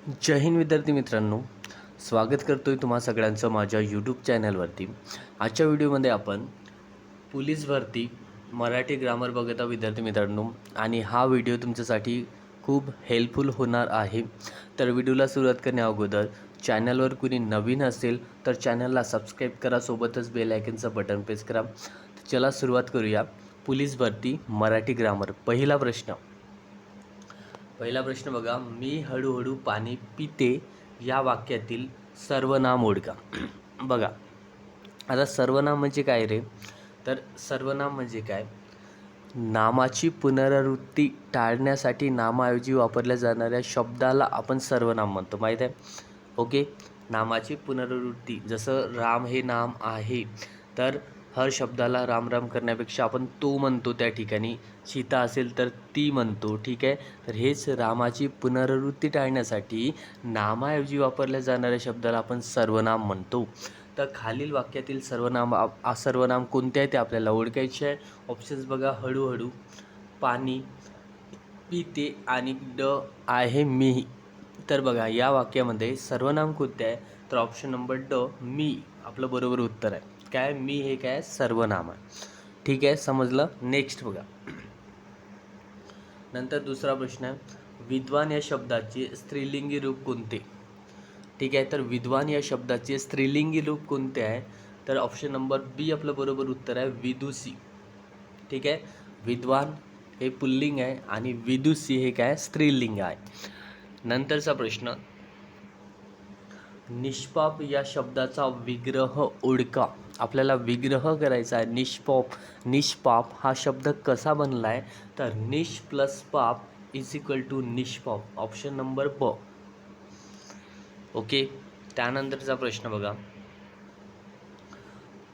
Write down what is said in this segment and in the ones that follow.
जय हिंद विद्यार्थी मित्रांनो. स्वागत करतो आहे तुम्हा सगळ्यांचं माझ्या यूट्यूब चॅनलवरती आजच्या व्हिडिओमध्ये आपण पोलीस भरती मराठी ग्रामर बघत आहोत विद्यार्थी मित्रांनो आणि हा व्हिडिओ तुमच्यासाठी खूप हेल्पफुल होणार आहे. तर व्हिडिओला सुरुवात करण्या अगोदर चॅनलवर कुणी नवीन असेल तर चॅनलला सबस्क्राईब करा सोबतच बेल आयकनचं बटन प्रेस करा. चला सुरुवात करूया. पोलीस भरती मराठी ग्रामर पहिला प्रश्न. पहिला प्रश्न बघा मी हळूहळू पाणी पिते या वाक्यातील सर्वनाम ओळखा बघा आता सर्वनाम म्हणजे काय रे? तर सर्वनाम म्हणजे काय? नामाची पुनरावृत्ती टाळण्यासाठी नामाऐवजी वापरल्या जाणाऱ्या शब्दाला आपण सर्वनाम म्हणतो माहीत आहे? ओके? नामाची पुनरावृत्ती जसं राम हे नाम आहे तर हर शब्दाला राम राम करण्यापेक्षा आपण तो म्हणतो त्या ठिकाणी. सीता असेल तर ती म्हणतो ठीक आहे? तर हेच रामाची पुनरावृत्ती टाळण्यासाठी नामाऐवजी वापरल्या जाणाऱ्या शब्दाला आपण सर्वनाम म्हणतो. तर खालील वाक्यातील सर्वनाम आ- आ- सर्वनाम कोणते आहे ते आपल्याला ओळखायचे आहे. ऑप्शन्स बघा हळूहळू. पाणी पिते आणि ड आहे मी. तर बघा या वाक्यामध्ये सर्वनाम कोणते आहे? तर ऑप्शन नंबर ड मी. आपलं बरोबर उत्तर आहे. काय मी हे काय सर्वनाम. आहे ठीक आहे? समजलं? नेक्स्ट बघा. नंतर दुसरा प्रश्न आहे. विद्वान या शब्दाचे स्त्रीलिंगी रूप कोणते? ठीक आहे? तर विद्वान या शब्दाचे स्त्रीलिंगी रूप कोणते आहे? तर ऑप्शन नंबर बी आपलं बरोबर उत्तर आहे विदुषी. ठीक आहे? विद्वान हे पुल्लिंग आहे आणि विदुषी हे काय? स्त्रीलिंग आहे. नंतरचा प्रश्न निष्पाप या शब्दाचा विग्रह ओळखा आपल्याला विग्रह करायचा आहे. निष्पाप निष्पाप हा शब्द कसा बनला आहे तर निश प्लस पाप इज इक्वल टू निष्पाप. ऑप्शन नंबर ब ओके त्यानंतरचा प्रश्न बघा.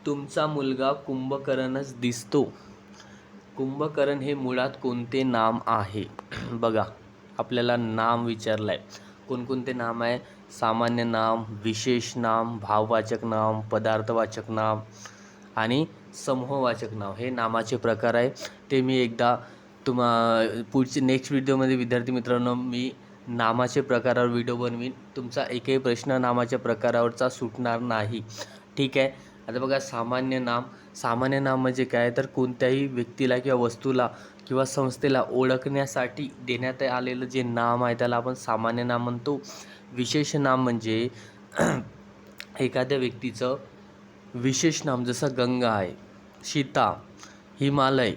तुमचा मुलगा कुंभकरणच दिसतो. कुंभकरण हे मुळात कोणते नाम आहे? बघा. आपल्याला नाम विचारलं आहे कोणकोणते नाम आहे? सामान्य नाम विशेष नाम भाववाचक नाम पदार्थवाचक नाम आणि समूहवाचक नाव हे नामाचे प्रकार आहे. ते मी एकदा तुम्हा पुढचे नेक्स्ट व्हिडिओमध्ये विद्यार्थी मित्रांनो मी नामाचे प्रकारावर व्हिडिओ बनवीन. तुमचा एकही प्रश्न नामाच्या प्रकारावरचा सुटणार नाही. ठीक आहे? आता बघा सामान्य नाम. सामान्य नाम म्हणजे काय? तर कोणत्याही व्यक्तीला किंवा वस्तूला किंवा संस्थेला ओळखण्यासाठी देण्यात आलेलं जे नाम आहे त्याला आपण सामान्य नाम म्हणतो. विशेष नाम म्हणजे एखाद्या व्यक्तीचं विशेष नाम जसं गंगा आहे सीता हिमालय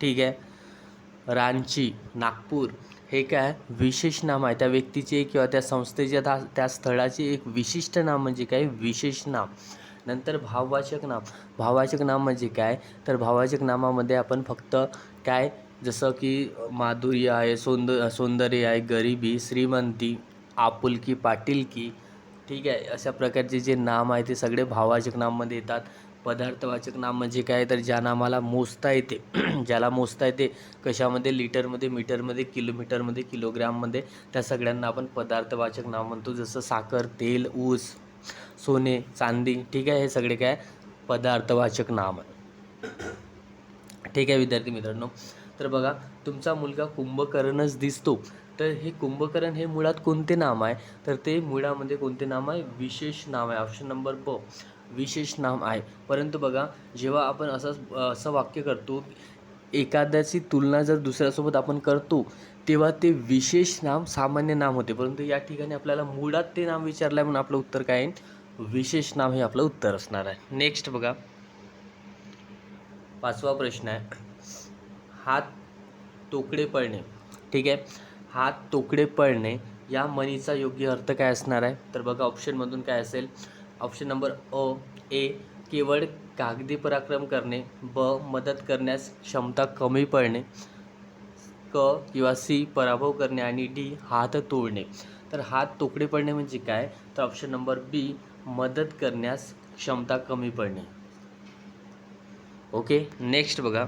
ठीक आहे रांची नागपूर हे काय विशेष नाम आहे. त्या व्यक्तीचे किंवा त्या संस्थेच्या त्या त्या स्थळाचे एक विशिष्ट नाम म्हणजे काय? विशेष नाम. नंतर भाववाचक नाम. भाववाचक नाम म्हणजे काय? तर भाववाचक नामामध्ये आपण फक्त काय? जसं की माधुर्य आहे सौंद सौंदर्य आहे गरिबी श्रीमंती आपुलकी पाटीलकी ठीक आहे अशा प्रकारचे जे नाम आहे ते सगळे भाववाचक नाममध्ये येतात. पदार्थवाचक नाम म्हणजे काय? तर ज्या नामाला मोजता येते ज्याला मोजता येते कशामध्ये? लिटरमध्ये मीटरमध्ये किलोमीटरमध्ये किलोग्राममध्ये. त्या सगळ्यांना आपण पदार्थवाचक नाम म्हणतो जसं साखर तेल ऊस सोने चांदी ठीक आहे हे सगळे काय? पदार्थवाचक नाम आहे ठीक आहे विद्यार्थी मित्रांनो. तर बघा तुमचा मुलगा कुंभकर्णच दिसतो. तर हे कुंभकर्ण हे मुळात कोणते नाम आहे? तर ते मुळामध्ये कोणते नाम आहे? विशेष नाम आहे. ऑप्शन नंबर ब विशेष नाम आहे. परंतु बघा जेव्हा आपण असं असं वाक्य करतो एखाद्याची तुलना जर दुसऱ्यासोबत आपण करतो तेव्हा ते विशेष नाम सामान्य नाम होते. परंतु या ठिकाणी आपल्याला मुळात ते नाम विचारलं आहे म्हणून आपलं उत्तर काय आहे? विशेष नाम हे आपलं उत्तर असणार आहे. नेक्स्ट बघा. पाचवा प्रश्न आहे. हात तोकडे पळणे. ठीक आहे? हात तोकडे पळणे या म्हणीचा योग्य अर्थ काय असणार आहे? तर बघा ऑप्शनमधून काय असेल? ऑप्शन नंबर अ ए केवळ कागदी पराक्रम करणे ब मदत करण्यास क्षमता कमी पडणे क किंवा सी पराभव करणे आणि डी हात तोडणे. तर हात तोकडे पडणे म्हणजे काय? तर ऑप्शन नंबर बी मदत करण्यास क्षमता कमी पडणे ओके नेक्स्ट बघा.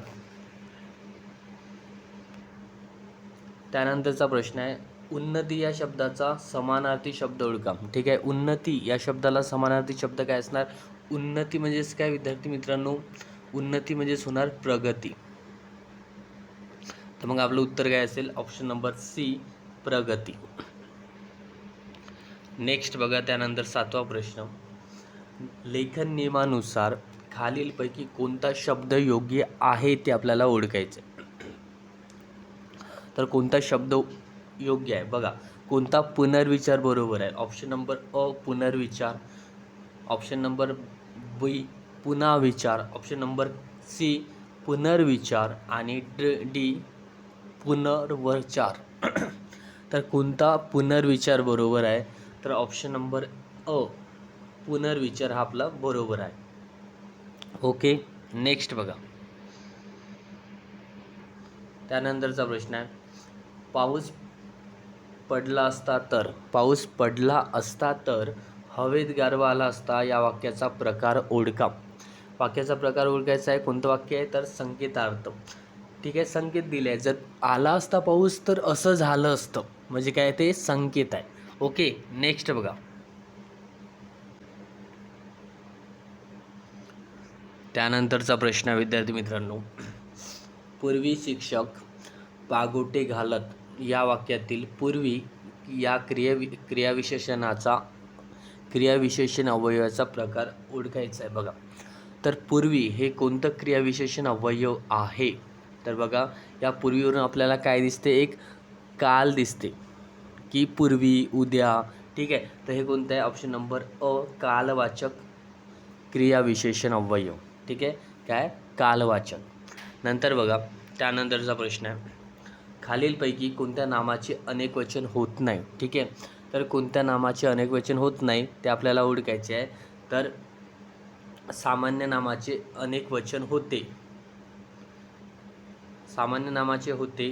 त्यानंतरचा प्रश्न आहे उन्नती या शब्दाचा समानार्थी शब्द ओळखा ठीक आहे? उन्नती या शब्दाला समानार्थी शब्द काय असणार? उन्नती म्हणजेच काय विद्यार्थी मित्रांनो? उन्नती म्हणजेच होणार प्रगती. तर मग आपलं उत्तर काय असेल? ऑप्शन नंबर सी प्रगती. नेक्स्ट बघा त्यानंतर सातवा प्रश्न. लेखन नियमानुसार खालीलपैकी कोणता शब्द योग्य आहे ते आपल्याला ओळखायचं तर कोणता शब्द योग्य आहे? बघा कोणता पुनर्विचार बरोबर आहे? ऑप्शन नंबर अ पुनर्विचार. ऑप्शन नंबर बी पुन्हा विचार ऑप्शन नंबर सी पुनर्विचार. आणि ड डी पुनर्वचार तर कोणता पुनर्विचार बरोबर आहे? तर ऑप्शन नंबर अ पुनर्विचार हा आपला बरोबर आहे. ओके नेक्स्ट बघा. त्यानंतरचा प्रश्न आहे. पाऊस पडला असता तर पाऊस पडला असता तर हवेत गारवा आला असता या वाक्याचा प्रकार ओळखा. वाक्याचा प्रकार ओळखायचा आहे. कोणतं वाक्य आहे? तर संकेतार्थ. ठीक आहे संकेत दिले आहे जर आला असता पाऊस तर असं झालं असतं. म्हणजे काय? ते संकेत आहे. ओके नेक्स्ट बघा. त्यानंतरचा प्रश्न विद्यार्थी मित्रांनो. पूर्वी शिक्षक पागोटे घालत या वाक्यातील पूर्वी या क्रिया क्रियाविशेषणाचा क्रियाविशेषण अवयवाचा प्रकार ओळखायचा आहे बघा. तर पूर्वी हे कोणतं क्रियाविशेषण अवयव आहे? तर बघा या पूर्वीवरून आपल्याला काय दिसते? एक काल दिसते की पूर्वी उद्या ठीक आहे? तर हे कोणतं आहे? ऑप्शन नंबर अ कालवाचक क्रियाविशेषण अवयव. ठीक आहे? काय? कालवाचक. नंतर बघा त्यानंतरचा प्रश्न आहे. खालीलपैकी कोणत्या नामाचे अनेक वचन होत नाही ठीक आहे? तर कोणत्या नामाचे अनेक वचन होत नाही ते आपल्याला ओळखायचे आहे. तर सामान्य नामाचे अनेक वचन होते. सामान्य नामाचे होते.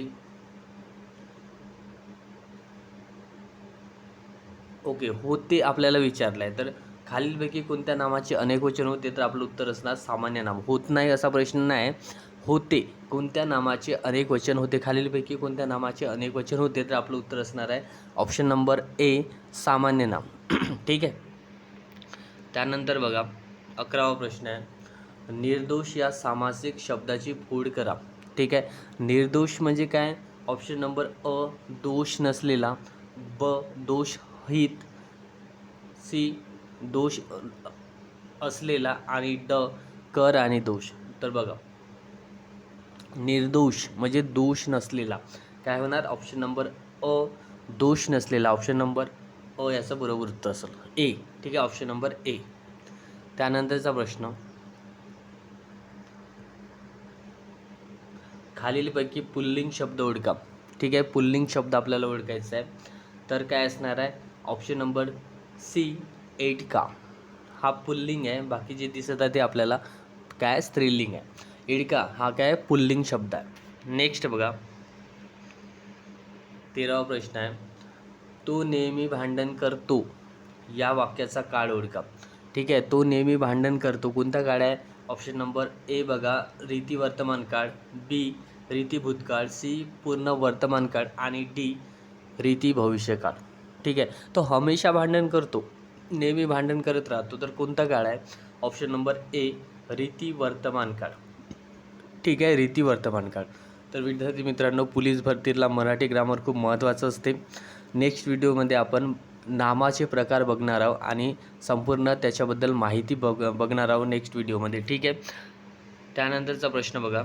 ओके होते आपल्याला विचारलं आहे तर खालीलपैकी कोणत्या नामाचे अनेक वचन होते तर आपलं उत्तर असणार सामान्य नाम. होत नाही असा प्रश्न नाही. होते. कोणत्या नामाचे अनेक वचन होते? खालीलपैकी कोणत्या नामाचे अनेक वचन होते? तर आपलं उत्तर असणार आहे. ऑप्शन नंबर ए सामान्य नाम. ठीक आहे? त्यानंतर बघा अकरावा प्रश्न आहे. निर्दोष या सामासिक शब्दाची फोड करा. ठीक आहे? निर्दोष म्हणजे काय? ऑप्शन नंबर अ दोष नसलेला. ब दोषहित सी दोष असलेला आणि ड कर आणि दोष. तर बघा निर्दोष म्हणजे दोष नसलेला. काय होणार? ऑप्शन नंबर अ दोष नसलेला. ऑप्शन नंबर अ याचं बरोबर उत्तर असेल. ए ठीक आहे? ऑप्शन नंबर ए त्यानंतरचा प्रश्न. खालीलपैकी पुल्लिंग शब्द ओळखा. ठीक आहे? पुल्लिंग शब्द आपल्याला ओळखायचा आहे. तर काय असणार आहे? ऑप्शन नंबर सी एट का? हा पुल्लिंग आहे. बाकी जे दिसत आहे ते आपल्याला काय? स्त्रीलिंग आहे. इडका हा काय पुल्लिंग शब्द आहे. नेक्स्ट बघा. तेरावा प्रश्न आहे. तो नेहमी भांडण करतो. या वाक्याचा काळ ओळखा. ठीक आहे तो नेहमी भांडण करतो. कोणता काळ आहे? ऑप्शन नंबर ए बघा. रीती वर्तमान काळ. बी रीती भूतकाळ. सी पूर्ण वर्तमान काळ. आणि डी रीती भविष्यकाळ ठीक आहे तो हमेशा भांडण करतो. नेहमी भांडण करत राहतो. तर कोणता काळ आहे? ऑप्शन नंबर ए रीती वर्तमान काळ. ठीक आहे रीती वर्तमान काळ. तर विद्यार्थी मित्रांनो पोलीस भरतीला मराठी ग्रामर खूप महत्त्वाचं असते. नेक्स्ट व्हिडिओमध्ये आपण नामाचे प्रकार बघणार आहोत आणि संपूर्ण त्याच्याबद्दल माहिती बघ बघणार आहोत नेक्स्ट व्हिडिओमध्ये ठीक आहे? त्यानंतरचा प्रश्न बघा.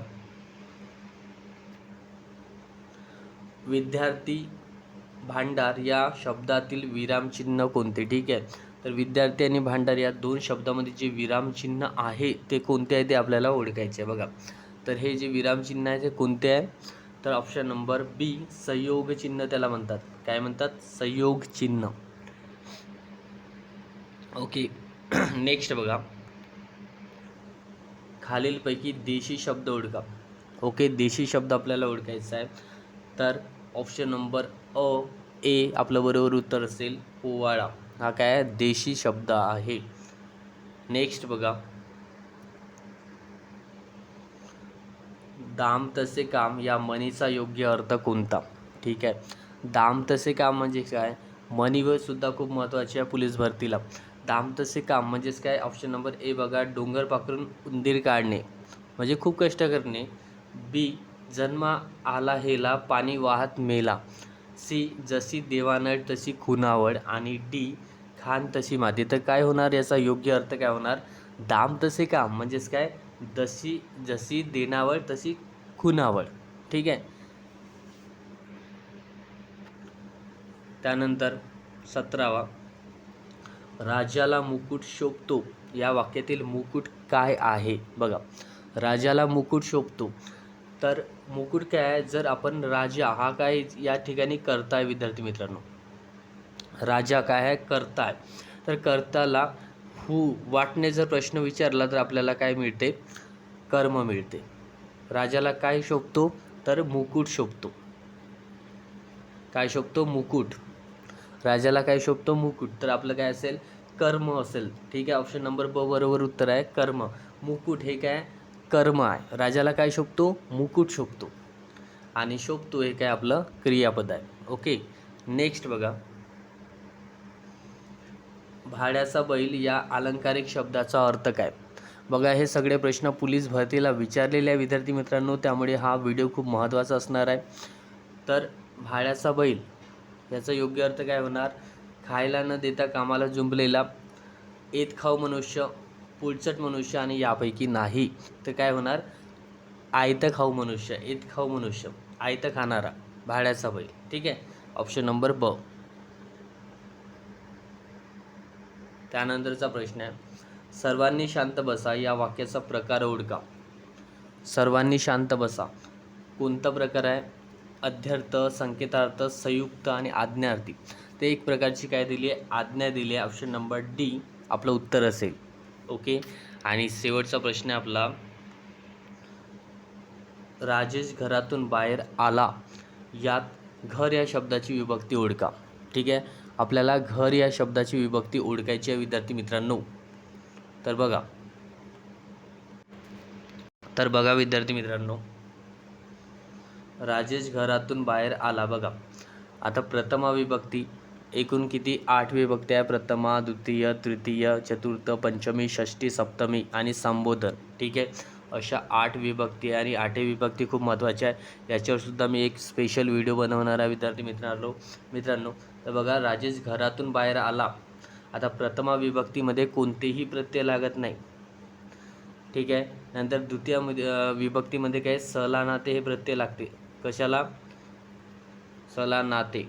विद्यार्थी भांडार या शब्दातील विरामचिन्ह कोणते? ठीक आहे? तर विद्यार्थी आणि भांडार या दोन शब्दामध्ये जे विरामचिन्ह आहे ते कोणते आहे ते आपल्याला ओळखायचे आहे. बघा. तर हे जे विरामचिन्ह आहे ते कोणते आहे? तर ऑप्शन नंबर बी संयोग चिन्ह त्याला म्हणतात. काय म्हणतात? संयोग चिन्ह. ओके नेक्स्ट बघा. खालीलपैकी देशी शब्द ओळखा. ओके देशी शब्द आपल्याला ओळखायचा आहे. तर ऑप्शन नंबर अ ए आपलं बरोबर उत्तर असेल पोवाळा हा काय आहे? देशी शब्द आहे. नेक्स्ट बघा. दाम तसे काम या मनीचा योग्य अर्थ कोणता? ठीक आहे. दाम तसे काम म्हणजे काय? मनीवर सुद्धा खूप महत्त्वाची आहे पोलीस भरतीला. दाम तसे काम म्हणजेच काय? ऑप्शन नंबर ए बघा डोंगर पाखरून उंदीर काढणे. म्हणजे खूप कष्ट करणे. बी जन्मा आला हेला पाणी वाहत मेला. सी जशी देवानळ तशी खुनावळ. आणि डी खान तशी माती. तर काय होणार? याचा योग्य अर्थ काय होणार? दाम तसे काम म्हणजेच काय? जशी जशी देनावळ तशी खुनावळ. ठीक आहे? त्यानंतर सतरावा. राजाला मुकुट शोभतो. या वाक्यातील मुकुट काय आहे? बघा. राजाला मुकुट शोभतो. तर मुकुट काय आहे? जर आपण राजा हा काय या ठिकाणी करता आहे विद्यार्थी मित्रांनो? राजा काय आहे? करता आहे तर कर्ताला हु वाटणे जर प्रश्न विचारला तर आपल्याला काय मिळते? कर्म मिळते. राजाला काय शोभतो? तर मुकुट शोभतो. काय शोभतो? मुकुट. राजाला काय शोभतो? मुकुट. तर आपलं काय असेल? कर्म असेल. ठीक आहे? ऑप्शन नंबर ब बरोबर उत्तर आहे. कर्म. मुकुट हे काय? कर्म आहे. राजाला काय शोभतो? मुकुट शोभतो. आणि शोभतो हे काय आपलं? क्रियापद आहे. ओके नेक्स्ट बघा. भाड्याचा बैल या अलंकारिक शब्दाचा अर्थ काय? बघा हे सगळे प्रश्न पोलीस भरतीला विचारलेले विद्यार्थी मित्रांनो त्यामुळे हा व्हिडिओ खूप महत्त्वाचा असणार आहे. तर भाड्याचा बैल याचा योग्य अर्थ काय होणार? खायला न देता कामाला जुंपलेला एत खाऊ मनुष्य पुलचट मनुष्य आणि यापैकी नाही तर काय होणार? आयतं खाऊ मनुष्य एत खाऊ मनुष्य आयतं खाणारा भाड्याचा बैल. ठीक आहे? ऑप्शन नंबर ब. त्यानंतरचा प्रश्न आहे. सर्वांनी शांत बसा या वाक्याचा प्रकार ओळखा. सर्वांनी शांत बसा. कोणता प्रकार आहे? अध्यर्थ संकेतार्थ संयुक्त आणि आज्ञार्थी. ते एक प्रकारची काय दिली आहे? आज्ञा दिली आहे. ऑप्शन नंबर डी आपलं उत्तर असेल. ओके आणि शेवटचा प्रश्न आहे आपला. राजेश घरातून बाहेर आला. यात घर या शब्दाची विभक्ती ओळखा. ठीक आहे? आपल्याला घर या शब्दाची विभक्ती ओळखायची आहे विद्यार्थी मित्रांनो. तर बघा. तर बघा विद्यार्थी मित्रांनो. राजेश घरातून बाहेर आला बघा. आता प्रथमा विभक्ती एकूण किती? आठ विभक्ती आहे. प्रथमा द्वितीय तृतीय चतुर्थ पंचमी षष्टी सप्तमी आणि संबोधन. ठीक आहे? अशा आठ विभक्ती आहे आणि आठही विभक्ती खूप महत्त्वाच्या आहे. याच्यावर सुद्धा मी एक स्पेशल व्हिडिओ बनवणार आहे विद्यार्थी मित्रांनो मित्रांनो. तर बघा राजेश घरातून बाहेर आला. आता प्रथमा विभक्तीमध्ये कोणतेही प्रत्यय लागत नाही. ठीक आहे? नंतर द्वितीय विभक्तीमध्ये काय? सला नाते हे प्रत्यय लागते. कशाला? सला नाते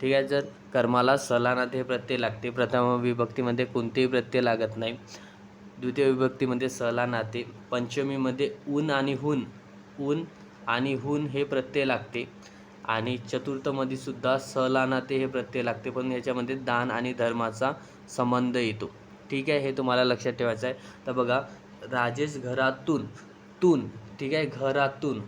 ठीक आहे? जर कर्माला सला नाते हे प्रत्यय लागते प्रथम विभक्तीमध्ये कोणतेही प्रत्यय लागत नाही. द्वितीय विभक्तीमध्ये सला नाते पंचमीमध्ये ऊन आणि हुन. ऊन आणि हुन हे प्रत्यय लागते. आणि चतुर्थमध्ये सुद्धा सला नाते हे प्रत्यय लागते पण याच्यामध्ये दान आणि धर्माचा संबंध येतो. ठीक आहे? हे तुम्हाला लक्षात ठेवायचं आहे. तर बघा राजेश घरातून तून ठीक आहे? घरातून.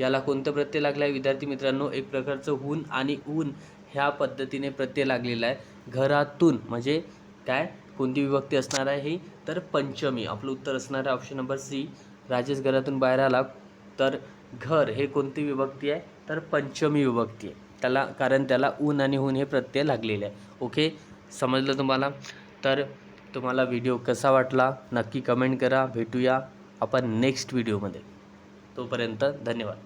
याला कोणतं प्रत्यय लागलं आहे विद्यार्थी मित्रांनो एक प्रकारचं हुन आणि ऊन ह्या पद्धतीने प्रत्यय लागलेला आहे. घरातून म्हणजे काय? कोणती विभक्ती असणार आहे ही? तर पंचमी. आपलं उत्तर असणार आहे ऑप्शन नंबर सी राजेश घरातून बाहेर आला. तर घर हे कोणती विभक्ती आहे? तर पंचमी विभक्ती आहे. त्याला कारण त्याला ऊन आणि हून हे प्रत्यय लागलेले आहे. ओके समजलं तुम्हाला? तर तुम्हाला व्हिडिओ कसा वाटला? नक्की कमेंट करा. भेटूया आपण नेक्स्ट व्हिडिओमध्ये तोपर्यंत धन्यवाद.